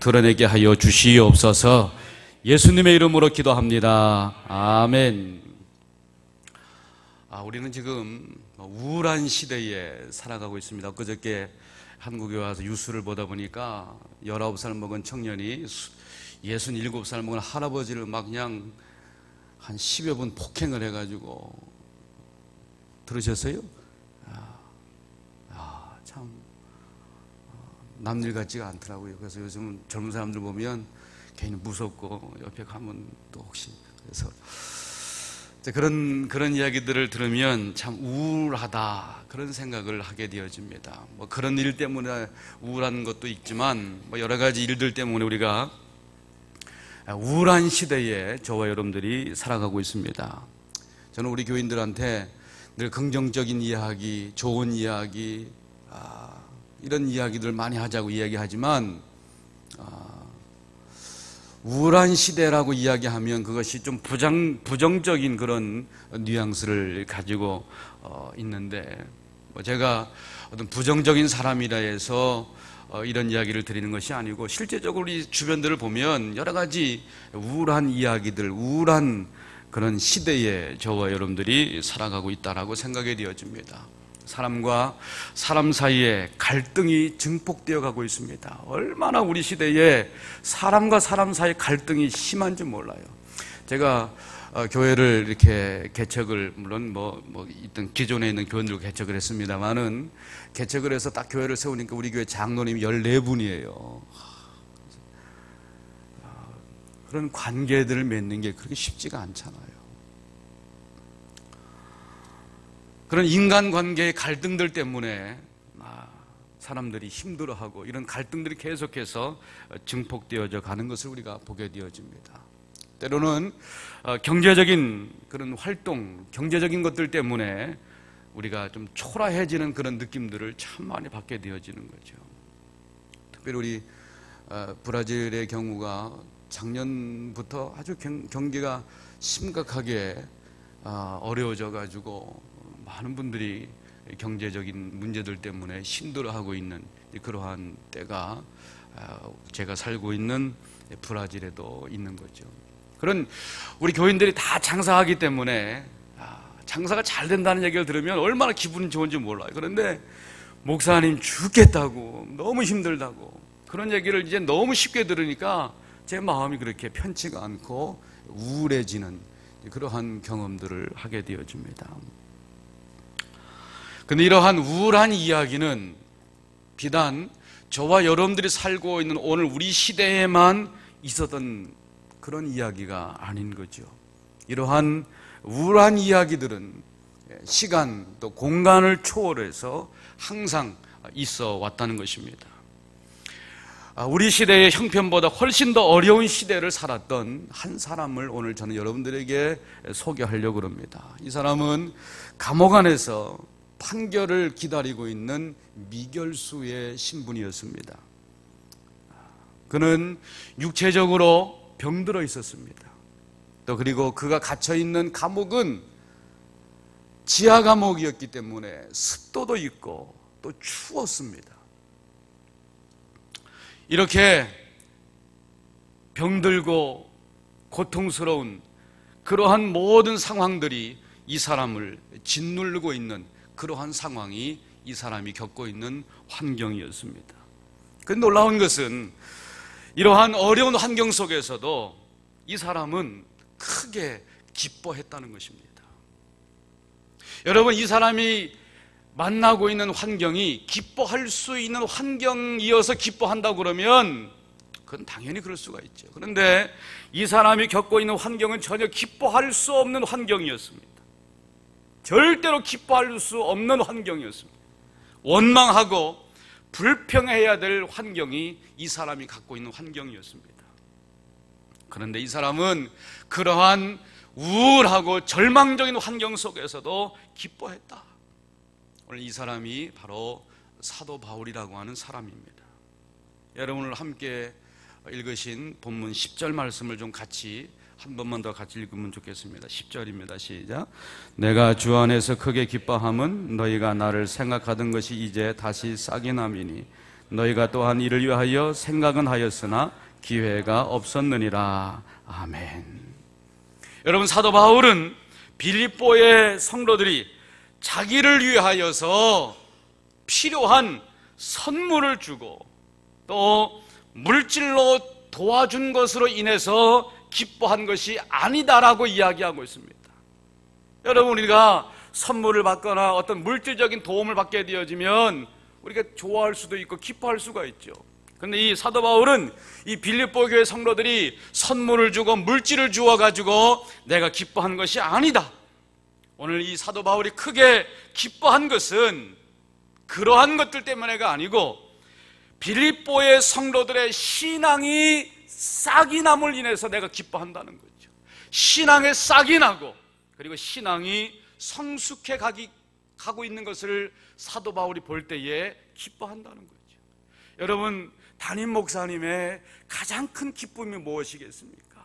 드러내게 하여 주시옵소서 예수님의 이름으로 기도합니다. 아멘. 아, 우리는 지금 우울한 시대에 살아가고 있습니다. 그저께 한국에 와서 뉴스를 보다 보니까 19살 먹은 청년이 67살 먹은 할아버지를 막 그냥 한 10여 분 폭행을 해가지고 들으셨어요? 아, 아, 참 어, 남일 같지가 않더라고요. 그래서 요즘 젊은 사람들 보면 괜히 무섭고 옆에 가면 또 혹시 그래서 그런 그런 이야기들을 들으면 참 우울하다 그런 생각을 하게 되어집니다. 뭐 그런 일 때문에 우울한 것도 있지만 뭐 여러 가지 일들 때문에 우리가 우울한 시대에 저와 여러분들이 살아가고 있습니다. 저는 우리 교인들한테 늘 긍정적인 이야기, 좋은 이야기, 아, 이런 이야기들 많이 하자고 이야기하지만 아, 우울한 시대라고 이야기하면 그것이 좀 부정, 부정적인 그런 뉘앙스를 가지고 어, 있는데 뭐 제가 어떤 부정적인 사람이라 해서 어, 이런 이야기를 드리는 것이 아니고 실제적으로 우리 주변들을 보면 여러 가지 우울한 이야기들, 우울한 그런 시대에 저와 여러분들이 살아가고 있다라고 생각이 되어집니다. 사람과 사람 사이에 갈등이 증폭되어 가고 있습니다. 얼마나 우리 시대에 사람과 사람 사이 갈등이 심한지 몰라요. 제가 어, 교회를 이렇게 개척을 물론 뭐, 뭐 있던 기존에 있는 교인들 개척을 했습니다만은 개척을 해서 딱 교회를 세우니까 우리 교회 장로님이 14분이에요. 그런 관계들을 맺는 게 그렇게 쉽지가 않잖아요. 그런 인간관계의 갈등들 때문에 아, 사람들이 힘들어하고 이런 갈등들이 계속해서 증폭되어져 가는 것을 우리가 보게 되어집니다. 때로는 어, 경제적인 그런 활동, 경제적인 것들 때문에 우리가 좀 초라해지는 그런 느낌들을 참 많이 받게 되어지는 거죠. 특별히 우리 어, 브라질의 경우가 작년부터 아주 경기가 심각하게 어, 어려워져 가지고 많은 분들이 경제적인 문제들 때문에 힘들어하고 있는 그러한 때가 아, 제가 살고 있는 브라질에도 있는 거죠. 그런 우리 교인들이 다 장사하기 때문에 아, 장사가 잘 된다는 얘기를 들으면 얼마나 기분이 좋은지 몰라요. 그런데 목사님 죽겠다고 너무 힘들다고 그런 얘기를 이제 너무 쉽게 들으니까 제 마음이 그렇게 편치가 않고 우울해지는 그러한 경험들을 하게 되어집니다. 근데 이러한 우울한 이야기는 비단 저와 여러분들이 살고 있는 오늘 우리 시대에만 있었던 그런 이야기가 아닌 거죠. 이러한 우울한 이야기들은 시간 또 공간을 초월해서 항상 있어 왔다는 것입니다. 아, 우리 시대의 형편보다 훨씬 더 어려운 시대를 살았던 한 사람을 오늘 저는 여러분들에게 소개하려고 합니다. 이 사람은 감옥 안에서 판결을 기다리고 있는 미결수의 신분이었습니다. 그는 육체적으로 병들어 있었습니다. 또 그리고 그가 갇혀 있는 감옥은 지하 감옥이었기 때문에 습도도 있고 또 추웠습니다. 이렇게 병들고 고통스러운 그러한 모든 상황들이 이 사람을 짓누르고 있는 그러한 상황이 이 사람이 겪고 있는 환경이었습니다. 그 놀라운 것은 이러한 어려운 환경 속에서도 이 사람은 크게 기뻐했다는 것입니다. 여러분, 이 사람이 만나고 있는 환경이 기뻐할 수 있는 환경이어서 기뻐한다고 그러면 그건 당연히 그럴 수가 있죠. 그런데 이 사람이 겪고 있는 환경은 전혀 기뻐할 수 없는 환경이었습니다. 절대로 기뻐할 수 없는 환경이었습니다. 원망하고 불평해야 될 환경이 이 사람이 갖고 있는 환경이었습니다. 그런데 이 사람은 그러한 우울하고 절망적인 환경 속에서도 기뻐했다. 오늘 이 사람이 바로 사도 바울이라고 하는 사람입니다. 여러분을 함께 읽으신 본문 10절 말씀을 좀 같이 한 번만 더 같이 읽으면 좋겠습니다. 10절입니다. 시작. 내가 주 안에서 크게 기뻐함은 너희가 나를 생각하던 것이 이제 다시 싹이 남이니 너희가 또한 이를 위하여 생각은 하였으나 기회가 없었느니라. 아멘. 여러분 사도 바울은 빌립보의 성도들이 자기를 위하여서 필요한 선물을 주고 또 물질로 도와준 것으로 인해서 기뻐한 것이 아니다라고 이야기하고 있습니다. 여러분 우리가 선물을 받거나 어떤 물질적인 도움을 받게 되어지면 우리가 좋아할 수도 있고 기뻐할 수가 있죠. 근데 이 사도 바울은 이 빌립보 교회 성도들이 선물을 주고 물질을 주어 가지고 내가 기뻐한 것이 아니다. 오늘 이 사도 바울이 크게 기뻐한 것은 그러한 것들 때문에가 아니고 빌립보의 성도들의 신앙이 싹이 남을 인해서 내가 기뻐한다는 거죠. 신앙의 싹이 나고 그리고 신앙이 성숙해 가기 가고 있는 것을 사도 바울이 볼 때에 기뻐한다는 거죠. 여러분 담임 목사님의 가장 큰 기쁨이 무엇이겠습니까?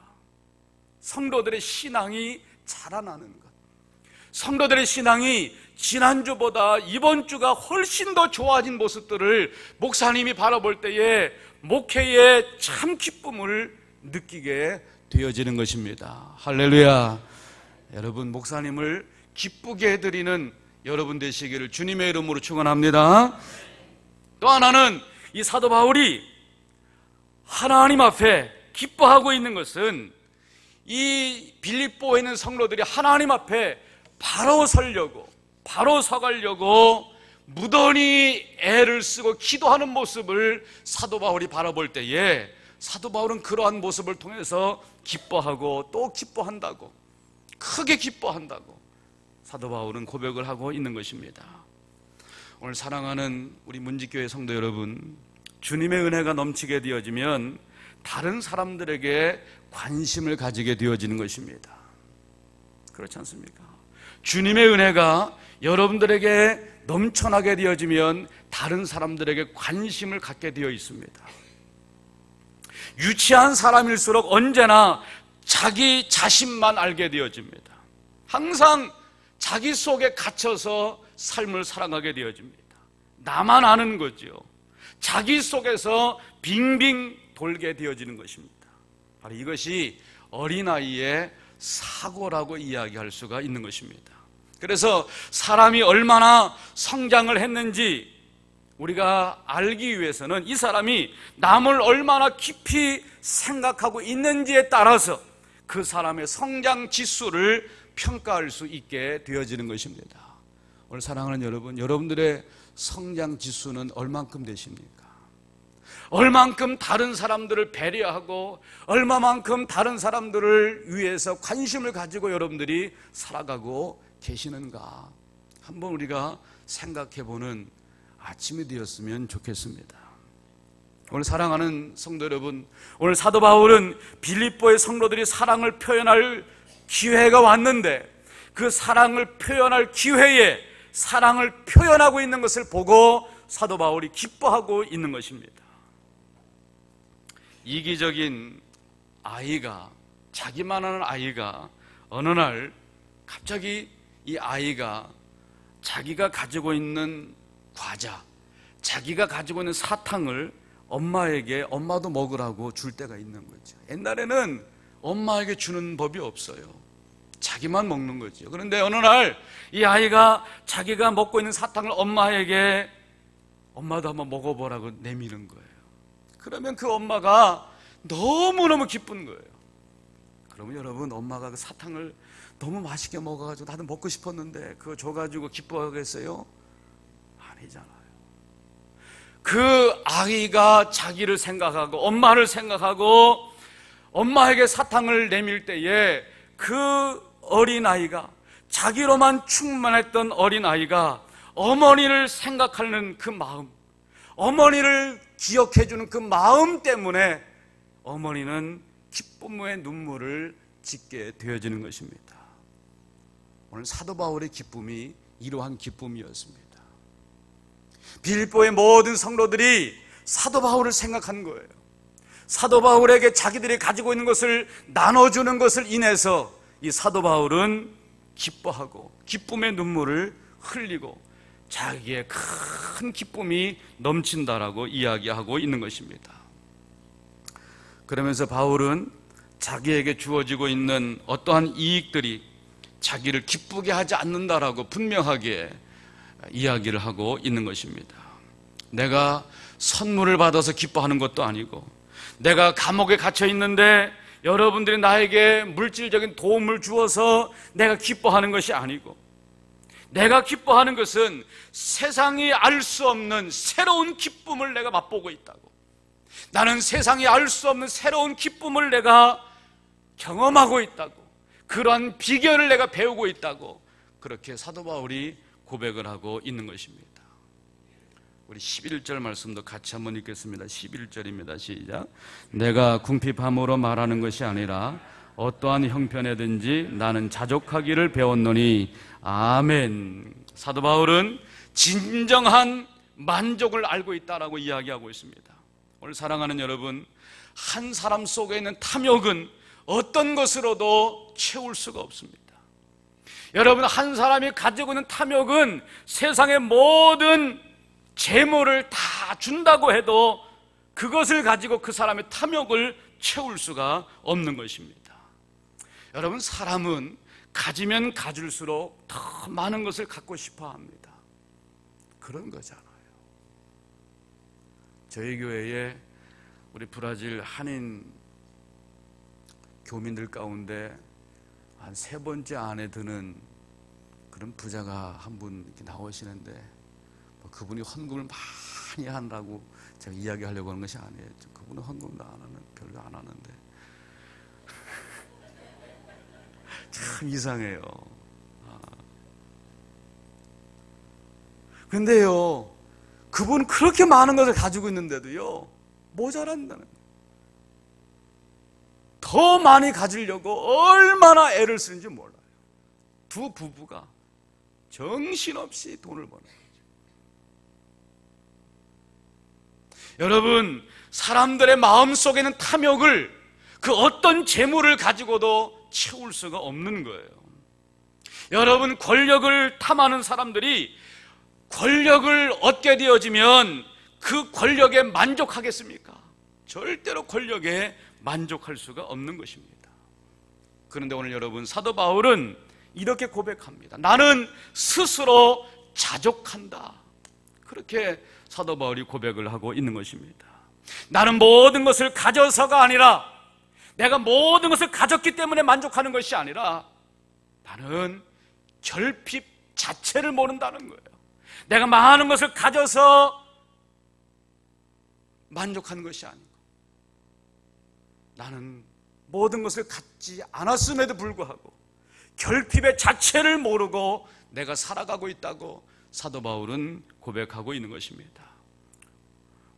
성도들의 신앙이 자라나는 것. 성도들의 신앙이 지난주보다 이번 주가 훨씬 더 좋아진 모습들을 목사님이 바라볼 때에 목회의 참 기쁨을 느끼게 되어지는 것입니다. 할렐루야. 여러분, 목사님을 기쁘게 해드리는 여러분 되시기를 주님의 이름으로 축원합니다. 또 하나는 이 사도 바울이 하나님 앞에 기뻐하고 있는 것은 이 빌립보에 있는 성도들이 하나님 앞에 바로 서려고 바로 서가려고 무던히 애를 쓰고 기도하는 모습을 사도 바울이 바라볼 때에 사도 바울은 그러한 모습을 통해서 기뻐하고 또 기뻐한다고 크게 기뻐한다고 사도 바울은 고백을 하고 있는 것입니다. 오늘 사랑하는 우리 문지교회 성도 여러분, 주님의 은혜가 넘치게 되어지면 다른 사람들에게 관심을 가지게 되어지는 것입니다. 그렇지 않습니까? 주님의 은혜가 여러분들에게 넘쳐나게 되어지면 다른 사람들에게 관심을 갖게 되어 있습니다. 유치한 사람일수록 언제나 자기 자신만 알게 되어집니다. 항상 자기 속에 갇혀서 삶을 살아가게 되어집니다. 나만 아는 거죠. 자기 속에서 빙빙 돌게 되어지는 것입니다. 바로 이것이 어린아이의 사고라고 이야기할 수가 있는 것입니다. 그래서 사람이 얼마나 성장을 했는지 우리가 알기 위해서는 이 사람이 남을 얼마나 깊이 생각하고 있는지에 따라서 그 사람의 성장 지수를 평가할 수 있게 되어지는 것입니다. 오늘 사랑하는 여러분, 여러분들의 성장 지수는 얼만큼 되십니까? 얼만큼 다른 사람들을 배려하고 얼마만큼 다른 사람들을 위해서 관심을 가지고 여러분들이 살아가고 계시는가? 한번 우리가 생각해 보는 아침이 되었으면 좋겠습니다. 오늘 사랑하는 성도 여러분, 오늘 사도 바울은 빌립보의 성도들이 사랑을 표현할 기회가 왔는데 그 사랑을 표현할 기회에 사랑을 표현하고 있는 것을 보고 사도 바울이 기뻐하고 있는 것입니다. 이기적인 아이가 자기만 하는 아이가 어느 날 갑자기 이 아이가 자기가 가지고 있는 과자, 자기가 가지고 있는 사탕을 엄마에게 엄마도 먹으라고 줄 때가 있는 거죠. 옛날에는 엄마에게 주는 법이 없어요. 자기만 먹는 거죠. 그런데 어느 날 이 아이가 자기가 먹고 있는 사탕을 엄마에게 엄마도 한번 먹어보라고 내미는 거예요. 그러면 그 엄마가 너무너무 기쁜 거예요. 그러면 여러분, 엄마가 그 사탕을 너무 맛있게 먹어가지고 나도 먹고 싶었는데 그거 줘가지고 기뻐하겠어요? 아니잖아요. 그 아이가 자기를 생각하고 엄마를 생각하고 엄마에게 사탕을 내밀 때에 그 어린아이가 자기로만 충만했던 어린아이가 어머니를 생각하는 그 마음, 어머니를 기억해주는 그 마음 때문에 어머니는 기쁨의 눈물을 짓게 되어지는 것입니다. 오늘 사도 바울의 기쁨이 이러한 기쁨이었습니다. 빌보의 모든 성도들이 사도 바울을 생각한 거예요. 사도 바울에게 자기들이 가지고 있는 것을 나눠주는 것을 인해서 이 사도 바울은 기뻐하고 기쁨의 눈물을 흘리고 자기의 큰 기쁨이 넘친다라고 이야기하고 있는 것입니다. 그러면서 바울은 자기에게 주어지고 있는 어떠한 이익들이 자기를 기쁘게 하지 않는다라고 분명하게 이야기를 하고 있는 것입니다. 내가 선물을 받아서 기뻐하는 것도 아니고 내가 감옥에 갇혀 있는데 여러분들이 나에게 물질적인 도움을 주어서 내가 기뻐하는 것이 아니고 내가 기뻐하는 것은 세상이 알 수 없는 새로운 기쁨을 내가 맛보고 있다고. 나는 세상이 알 수 없는 새로운 기쁨을 내가 경험하고 있다고. 그러한 비결을 내가 배우고 있다고. 그렇게 사도 바울이 고백을 하고 있는 것입니다. 우리 11절 말씀도 같이 한번 읽겠습니다. 11절입니다. 시작. 내가 궁핍함으로 말하는 것이 아니라 어떠한 형편에든지 나는 자족하기를 배웠노니 아멘. 사도 바울은 진정한 만족을 알고 있다라고 이야기하고 있습니다. 오늘 사랑하는 여러분, 한 사람 속에 있는 탐욕은 어떤 것으로도 채울 수가 없습니다. 여러분, 한 사람이 가지고 있는 탐욕은 세상의 모든 재물을 다 준다고 해도 그것을 가지고 그 사람의 탐욕을 채울 수가 없는 것입니다. 여러분, 사람은 가지면 가질수록 더 많은 것을 갖고 싶어 합니다. 그런 거잖아요. 저희 교회에 우리 브라질 한인 교민들 가운데 한 세 번째 안에 드는 그런 부자가 한분 나오시는데 뭐 그분이 헌금을 많이 한다고 제가 이야기하려고 하는 것이 아니에요. 그분은 헌금도 안 하는 별로 안 하는데 참 이상해요. 아. 근데요, 그분 그렇게 많은 것을 가지고 있는데도요, 모자란다는 더 많이 가지려고 얼마나 애를 쓰는지 몰라요. 두 부부가 정신없이 돈을 버는 거죠. 여러분, 사람들의 마음 속에는 탐욕을 그 어떤 재물을 가지고도 채울 수가 없는 거예요. 여러분, 권력을 탐하는 사람들이 권력을 얻게 되어지면 그 권력에 만족하겠습니까? 절대로 권력에 만족할 수가 없는 것입니다. 그런데 오늘 여러분, 사도 바울은 이렇게 고백합니다. 나는 스스로 자족한다. 그렇게 사도 바울이 고백을 하고 있는 것입니다. 나는 모든 것을 가져서가 아니라 내가 모든 것을 가졌기 때문에 만족하는 것이 아니라 나는 결핍 자체를 모른다는 거예요. 내가 많은 것을 가져서 만족하는 것이 아니고 나는 모든 것을 갖지 않았음에도 불구하고 결핍의 자체를 모르고 내가 살아가고 있다고 사도 바울은 고백하고 있는 것입니다.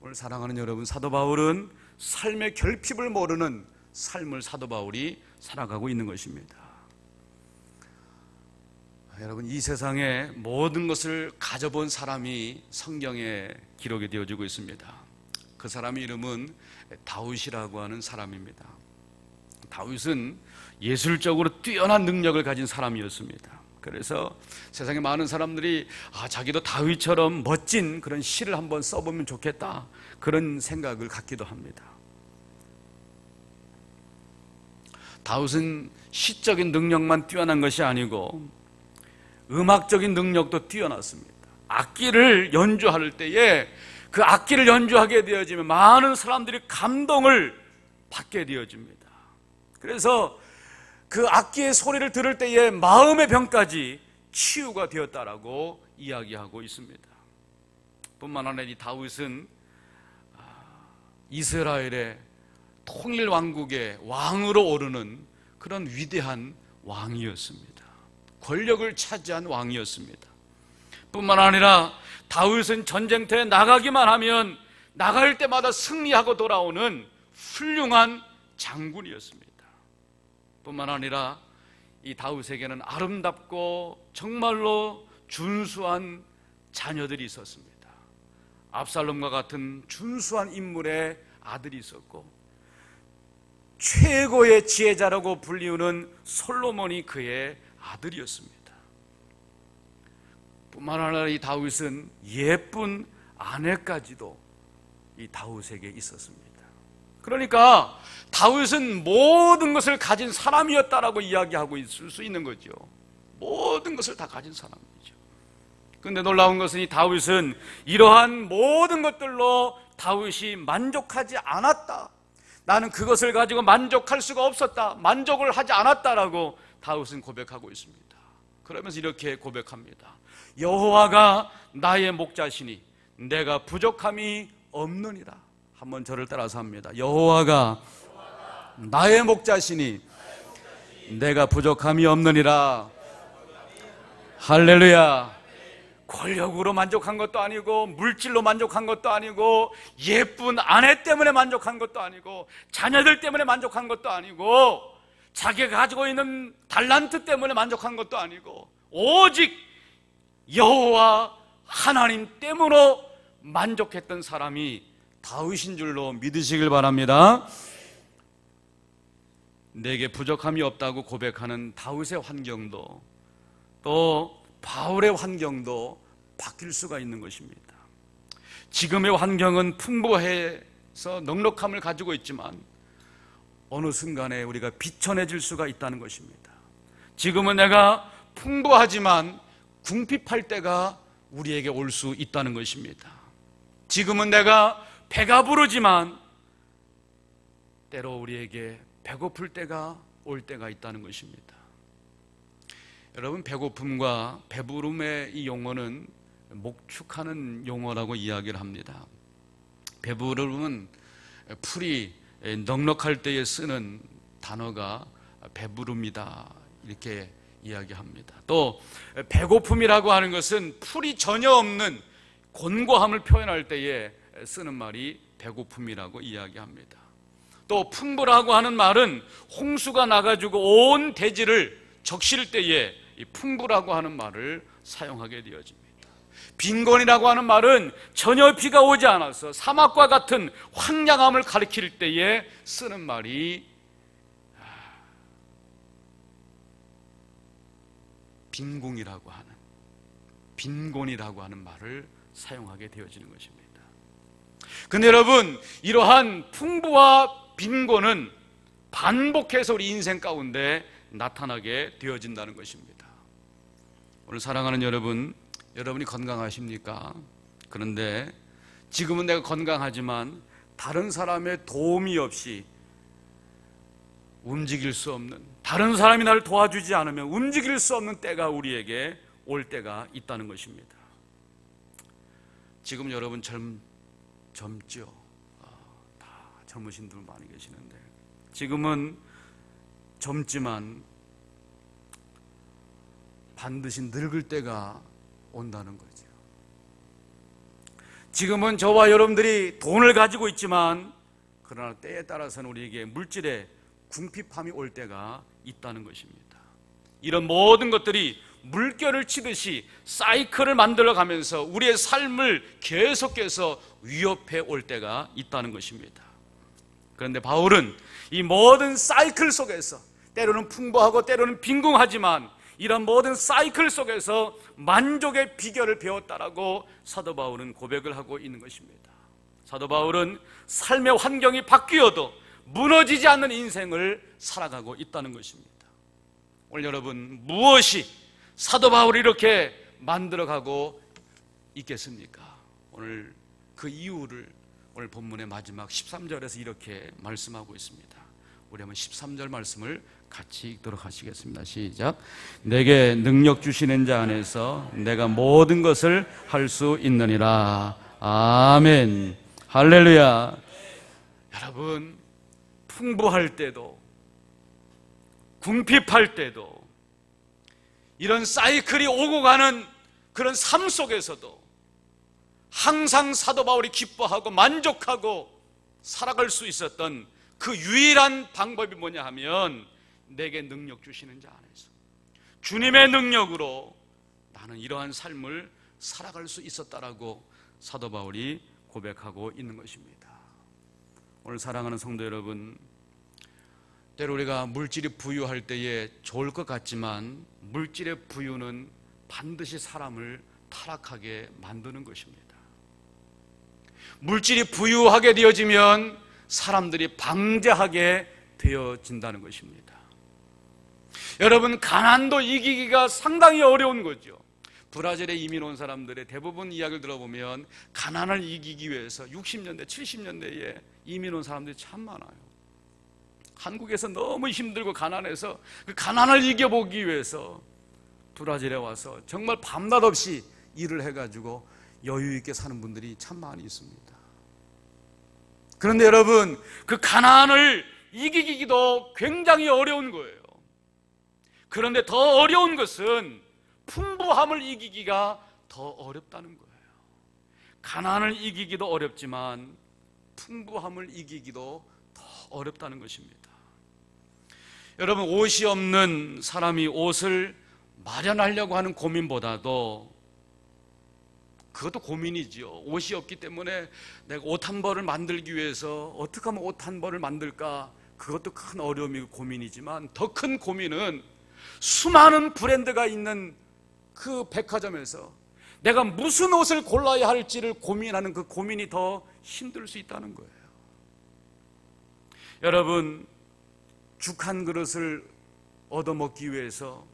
오늘 사랑하는 여러분, 사도 바울은 삶의 결핍을 모르는 삶을 사도 바울이 살아가고 있는 것입니다. 여러분 이 세상에 모든 것을 가져본 사람이 성경에 기록이 되어지고 있습니다. 그 사람의 이름은 다윗이라고 하는 사람입니다. 다윗은 예술적으로 뛰어난 능력을 가진 사람이었습니다. 그래서 세상에 많은 사람들이 아, 자기도 다윗처럼 멋진 그런 시를 한번 써보면 좋겠다 그런 생각을 갖기도 합니다. 다윗은 시적인 능력만 뛰어난 것이 아니고 음악적인 능력도 뛰어났습니다. 악기를 연주할 때에 그 악기를 연주하게 되어지면 많은 사람들이 감동을 받게 되어집니다. 그래서 그 악기의 소리를 들을 때에 마음의 병까지 치유가 되었다라고 이야기하고 있습니다. 뿐만 아니라 이 다윗은 아, 이스라엘의 통일 왕국의 왕으로 오르는 그런 위대한 왕이었습니다. 권력을 차지한 왕이었습니다. 뿐만 아니라 다윗은 전쟁터에 나가기만 하면 나갈 때마다 승리하고 돌아오는 훌륭한 장군이었습니다. 뿐만 아니라 이 다윗에게는 아름답고 정말로 준수한 자녀들이 있었습니다. 압살롬과 같은 준수한 인물의 아들이 있었고 최고의 지혜자라고 불리우는 솔로몬이 그의 아들이었습니다. 뿐만 아니라 이 다윗은 예쁜 아내까지도 이 다윗에게 있었습니다. 그러니까 다윗은 모든 것을 가진 사람이었다라고 이야기하고 있을 수 있는 거죠. 모든 것을 다 가진 사람이죠. 근데 놀라운 것은 이 다윗은 이러한 모든 것들로 다윗이 만족하지 않았다. 나는 그것을 가지고 만족할 수가 없었다. 만족을 하지 않았다라고 다윗은 고백하고 있습니다. 그러면서 이렇게 고백합니다. 여호와가 나의 목자시니 내가 부족함이 없느니라. 한번 저를 따라서 합니다. 여호와가 나의 목자시니 내가 부족함이 없느니라. 할렐루야. 권력으로 만족한 것도 아니고 물질로 만족한 것도 아니고 예쁜 아내 때문에 만족한 것도 아니고 자녀들 때문에 만족한 것도 아니고 자기가 가지고 있는 달란트 때문에 만족한 것도 아니고 오직 여호와 하나님 때문으로 만족했던 사람이 다윗인 줄로 믿으시길 바랍니다. 내게 부족함이 없다고 고백하는 다윗의 환경도 또 바울의 환경도 바뀔 수가 있는 것입니다. 지금의 환경은 풍부해서 넉넉함을 가지고 있지만 어느 순간에 우리가 비천해질 수가 있다는 것입니다. 지금은 내가 풍부하지만 궁핍할 때가 우리에게 올 수 있다는 것입니다. 지금은 내가 배가 부르지만 때로 우리에게 배고플 때가 올 때가 있다는 것입니다. 여러분 배고픔과 배부름의 이 용어는 목축하는 용어라고 이야기를 합니다. 배부름은 풀이 넉넉할 때에 쓰는 단어가 배부름이다 이렇게 이야기합니다. 또 배고픔이라고 하는 것은 풀이 전혀 없는 곤고함을 표현할 때에 쓰는 말이 배고픔이라고 이야기합니다. 또 풍부라고 하는 말은 홍수가 나가지고 온 대지를 적실 때에 풍부라고 하는 말을 사용하게 되어집니다. 빈곤이라고 하는 말은 전혀 비가 오지 않아서 사막과 같은 황량함을 가리킬 때에 쓰는 말이 빈궁이라고 하는 빈곤이라고 하는 말을 사용하게 되어지는 것입니다. 근데 여러분 이러한 풍부와 빈곤은 반복해서 우리 인생 가운데 나타나게 되어진다는 것입니다. 오늘 사랑하는 여러분, 여러분이 건강하십니까? 그런데 지금은 내가 건강하지만 다른 사람의 도움이 없이 움직일 수 없는 다른 사람이 나를 도와주지 않으면 움직일 수 없는 때가 우리에게 올 때가 있다는 것입니다. 지금 여러분 젊, 젊죠? 아, 다 젊으신 분 많이 계시는데 지금은 젊지만 반드시 늙을 때가 온다는 거죠. 지금은 저와 여러분들이 돈을 가지고 있지만 그러나 때에 따라서는 우리에게 물질의 궁핍함이 올 때가 있다는 것입니다. 이런 모든 것들이 물결을 치듯이 사이클을 만들어 가면서 우리의 삶을 계속해서 위협해 올 때가 있다는 것입니다. 그런데 바울은 이 모든 사이클 속에서 때로는 풍부하고 때로는 빈궁하지만 이런 모든 사이클 속에서 만족의 비결을 배웠다라고 사도 바울은 고백을 하고 있는 것입니다. 사도 바울은 삶의 환경이 바뀌어도 무너지지 않는 인생을 살아가고 있다는 것입니다. 오늘 여러분 무엇이 사도 바울이 이렇게 만들어가고 있겠습니까? 오늘 그 이유를 오늘 본문의 마지막 13절에서 이렇게 말씀하고 있습니다. 우리 한번 13절 말씀을 같이 읽도록 하시겠습니다. 시작. 내게 능력 주시는 자 안에서 내가 모든 것을 할 수 있느니라. 아멘. 할렐루야. 여러분, 풍부할 때도, 궁핍할 때도, 이런 사이클이 오고 가는 그런 삶 속에서도 항상 사도 바울이 기뻐하고 만족하고 살아갈 수 있었던 그 유일한 방법이 뭐냐 하면 내게 능력 주시는 자 안에서 주님의 능력으로 나는 이러한 삶을 살아갈 수 있었다라고 사도 바울이 고백하고 있는 것입니다. 오늘 사랑하는 성도 여러분, 때로 우리가 물질이 부유할 때에 좋을 것 같지만 물질의 부유는 반드시 사람을 타락하게 만드는 것입니다. 물질이 부유하게 되어지면 사람들이 방자하게 되어진다는 것입니다. 여러분, 가난도 이기기가 상당히 어려운 거죠. 브라질에 이민 온 사람들의 대부분 이야기를 들어보면 가난을 이기기 위해서 60년대, 70년대에 이민 온 사람들이 참 많아요. 한국에서 너무 힘들고 가난해서 그 가난을 이겨보기 위해서 브라질에 와서 정말 밤낮 없이 일을 해가지고 여유 있게 사는 분들이 참 많이 있습니다. 그런데 여러분, 그 가난을 이기기도 굉장히 어려운 거예요. 그런데 더 어려운 것은 풍부함을 이기기가 더 어렵다는 거예요. 가난을 이기기도 어렵지만 풍부함을 이기기도 더 어렵다는 것입니다. 여러분, 옷이 없는 사람이 옷을 마련하려고 하는 고민보다도 그것도 고민이지요. 옷이 없기 때문에 내가 옷 한 벌을 만들기 위해서 어떻게 하면 옷 한 벌을 만들까? 그것도 큰 어려움이고 고민이지만 더 큰 고민은 수많은 브랜드가 있는 그 백화점에서 내가 무슨 옷을 골라야 할지를 고민하는 그 고민이 더 힘들 수 있다는 거예요. 여러분, 죽 한 그릇을 얻어먹기 위해서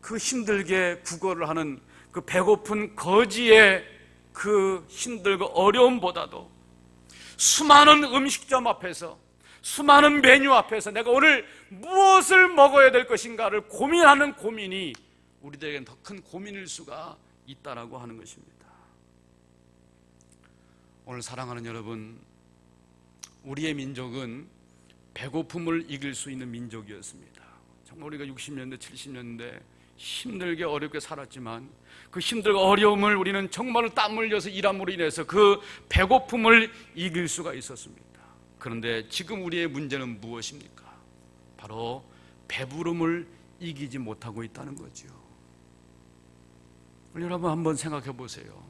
그 힘들게 구걸을 하는 그 배고픈 거지의 그 힘들고 어려움보다도 수많은 음식점 앞에서 수많은 메뉴 앞에서 내가 오늘 무엇을 먹어야 될 것인가를 고민하는 고민이 우리들에게는 더 큰 고민일 수가 있다라고 하는 것입니다. 오늘 사랑하는 여러분, 우리의 민족은 배고픔을 이길 수 있는 민족이었습니다. 정말 우리가 60년대, 70년대 힘들게 어렵게 살았지만 그 힘들고 어려움을 우리는 정말 땀 흘려서 일함으로 인해서 그 배고픔을 이길 수가 있었습니다. 그런데 지금 우리의 문제는 무엇입니까? 바로 배부름을 이기지 못하고 있다는 거죠. 여러분 한번 생각해 보세요.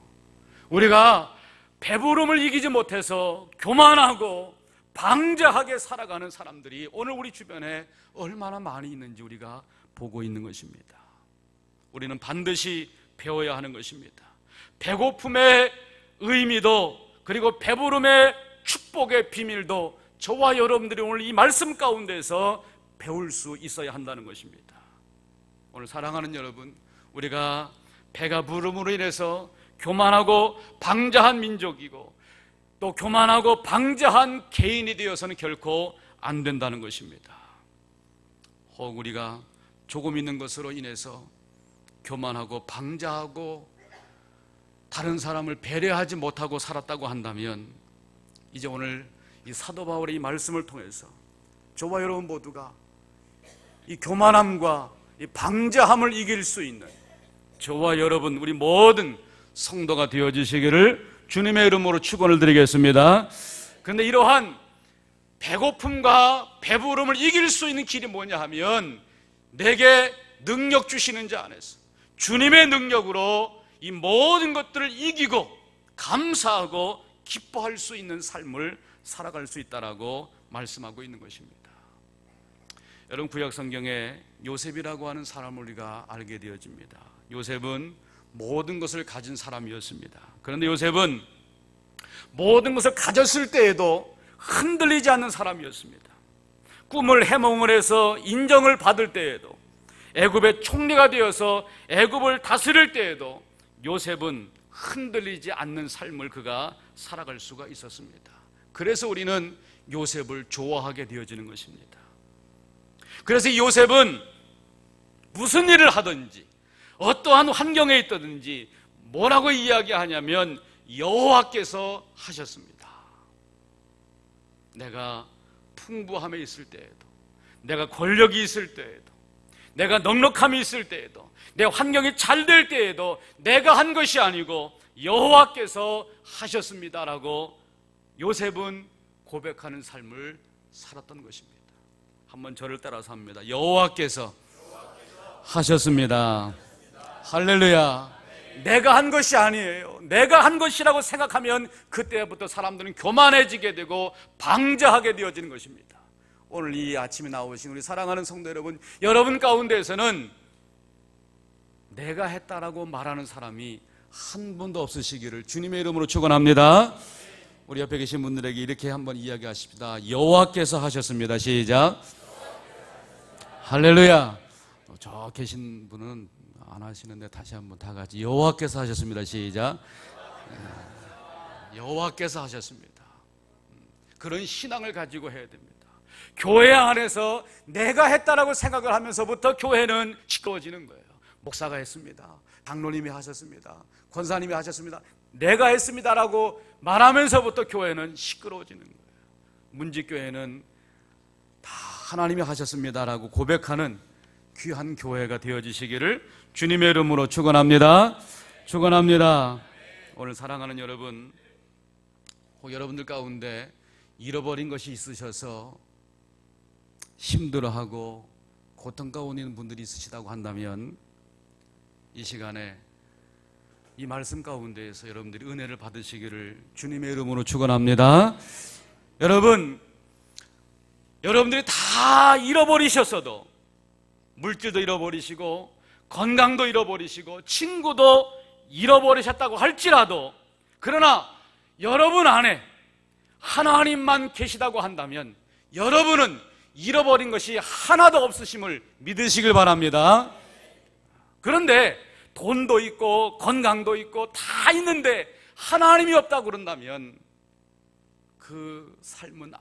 우리가 배부름을 이기지 못해서 교만하고 방자하게 살아가는 사람들이 오늘 우리 주변에 얼마나 많이 있는지 우리가 보고 있는 것입니다. 우리는 반드시 배워야 하는 것입니다. 배고픔의 의미도 그리고 배부름의 축복의 비밀도 저와 여러분들이 오늘 이 말씀 가운데서 배울 수 있어야 한다는 것입니다. 오늘 사랑하는 여러분, 우리가 배가 부름으로 인해서 교만하고 방자한 민족이고 또 교만하고 방자한 개인이 되어서는 결코 안 된다는 것입니다. 혹 우리가 조금 있는 것으로 인해서 교만하고 방자하고 다른 사람을 배려하지 못하고 살았다고 한다면 이제 오늘 이 사도 바울의 이 말씀을 통해서 저와 여러분 모두가 이 교만함과 이 방자함을 이길 수 있는 저와 여러분 우리 모든 성도가 되어 주시기를 주님의 이름으로 축원을 드리겠습니다. 그런데 이러한 배고픔과 배부름을 이길 수 있는 길이 뭐냐 하면 내게 능력 주시는 자 안에서 주님의 능력으로 이 모든 것들을 이기고 감사하고 기뻐할 수 있는 삶을 살아갈 수 있다라고 말씀하고 있는 것입니다. 여러분 구약 성경에 요셉이라고 하는 사람을 우리가 알게 되어집니다. 요셉은 모든 것을 가진 사람이었습니다. 그런데 요셉은 모든 것을 가졌을 때에도 흔들리지 않는 사람이었습니다. 꿈을 해몽을 해서 인정을 받을 때에도 애굽의 총리가 되어서 애굽을 다스릴 때에도 요셉은 흔들리지 않는 삶을 그가 살아갈 수가 있었습니다. 그래서 우리는 요셉을 좋아하게 되어지는 것입니다. 그래서 요셉은 무슨 일을 하든지 어떠한 환경에 있든지 뭐라고 이야기하냐면 여호와께서 하셨습니다. 내가 풍부함에 있을 때에도 내가 권력이 있을 때에도 내가 넉넉함이 있을 때에도 내 환경이 잘 될 때에도 내가 한 것이 아니고 여호와께서 하셨습니다라고 요셉은 고백하는 삶을 살았던 것입니다. 한번 저를 따라서 합니다. 여호와께서 하셨습니다. 할렐루야. 내가 한 것이 아니에요. 내가 한 것이라고 생각하면 그때부터 사람들은 교만해지게 되고 방자하게 되어지는 것입니다. 오늘 이 아침에 나오신 우리 사랑하는 성도 여러분, 여러분 가운데에서는 내가 했다라고 말하는 사람이 한 분도 없으시기를 주님의 이름으로 축원합니다. 우리 옆에 계신 분들에게 이렇게 한번 이야기하십니다. 여호와께서 하셨습니다. 시작. 할렐루야. 저 계신 분은 안 하시는데 다시 한번 다 같이 여호와께서 하셨습니다. 시작. 여호와께서 하셨습니다. 그런 신앙을 가지고 해야 됩니다. 교회 안에서 내가 했다라고 생각을 하면서부터 교회는 시끄러워지는 거예요. 목사가 했습니다. 장로님이 하셨습니다. 권사님이 하셨습니다. 내가 했습니다라고 말하면서부터 교회는 시끄러워지는 거예요. 문지교회는 다 하나님이 하셨습니다라고 고백하는 귀한 교회가 되어지시기를 주님의 이름으로 축원합니다. 축원합니다. 오늘 사랑하는 여러분, 혹 여러분들 가운데 잃어버린 것이 있으셔서 힘들어하고 고통 가운데 분들이 있으시다고 한다면 이 시간에 이 말씀 가운데에서 여러분들이 은혜를 받으시기를 주님의 이름으로 축원합니다. 여러분, 여러분들이 다 잃어버리셨어도 물질도 잃어버리시고 건강도 잃어버리시고 친구도 잃어버리셨다고 할지라도 그러나 여러분 안에 하나님만 계시다고 한다면 여러분은 잃어버린 것이 하나도 없으심을 믿으시길 바랍니다. 그런데 돈도 있고 건강도 있고 다 있는데 하나님이 없다고 그런다면 그 삶은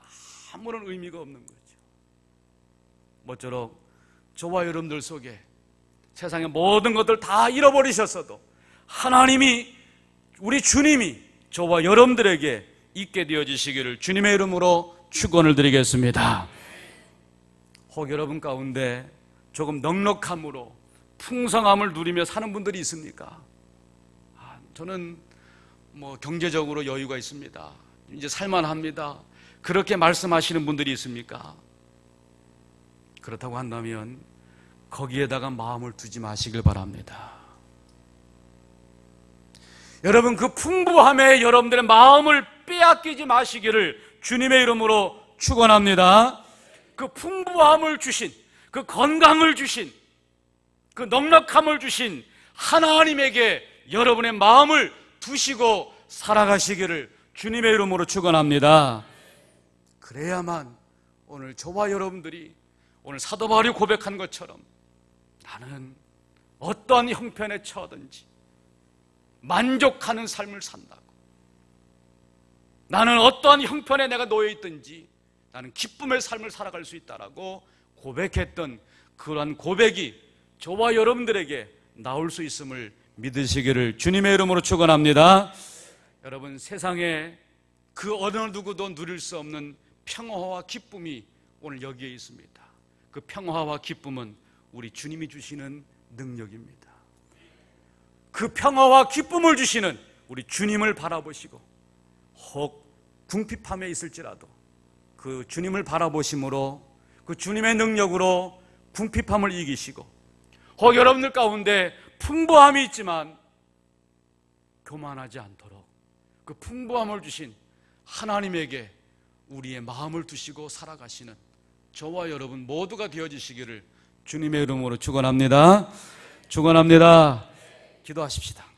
아무런 의미가 없는 거죠. 모쪼록 저와 여러분들 속에 세상의 모든 것들 다 잃어버리셨어도 하나님이 우리 주님이 저와 여러분들에게 있게 되어지시기를 주님의 이름으로 축원을 드리겠습니다. 혹 여러분 가운데 조금 넉넉함으로 풍성함을 누리며 사는 분들이 있습니까? 아, 저는 뭐 경제적으로 여유가 있습니다. 이제 살만합니다. 그렇게 말씀하시는 분들이 있습니까? 그렇다고 한다면 거기에다가 마음을 두지 마시길 바랍니다. 여러분 그 풍부함에 여러분들의 마음을 빼앗기지 마시기를 주님의 이름으로 축원합니다. 그 풍부함을 주신 그 건강을 주신 그 넉넉함을 주신 하나님에게 여러분의 마음을 두시고 살아가시기를 주님의 이름으로 축원합니다. 그래야만 오늘 저와 여러분들이 오늘 사도 바울이 고백한 것처럼 나는 어떠한 형편에 처하든지 만족하는 삶을 산다고. 나는 어떠한 형편에 내가 놓여 있든지 나는 기쁨의 삶을 살아갈 수 있다라고 고백했던 그러한 고백이 저와 여러분들에게 나올 수 있음을 믿으시기를 주님의 이름으로 축원합니다. 여러분 세상에 그 어느 누구도 누릴 수 없는 평화와 기쁨이 오늘 여기에 있습니다. 그 평화와 기쁨은 우리 주님이 주시는 능력입니다. 그 평화와 기쁨을 주시는 우리 주님을 바라보시고 혹 궁핍함에 있을지라도 그 주님을 바라보심으로 그 주님의 능력으로 궁핍함을 이기시고 혹 여러분들 가운데 풍부함이 있지만 교만하지 않도록 그 풍부함을 주신 하나님에게 우리의 마음을 두시고 살아가시는 저와 여러분 모두가 되어지시기를 주님의 이름으로 축원합니다. 축원합니다. 기도하십시다.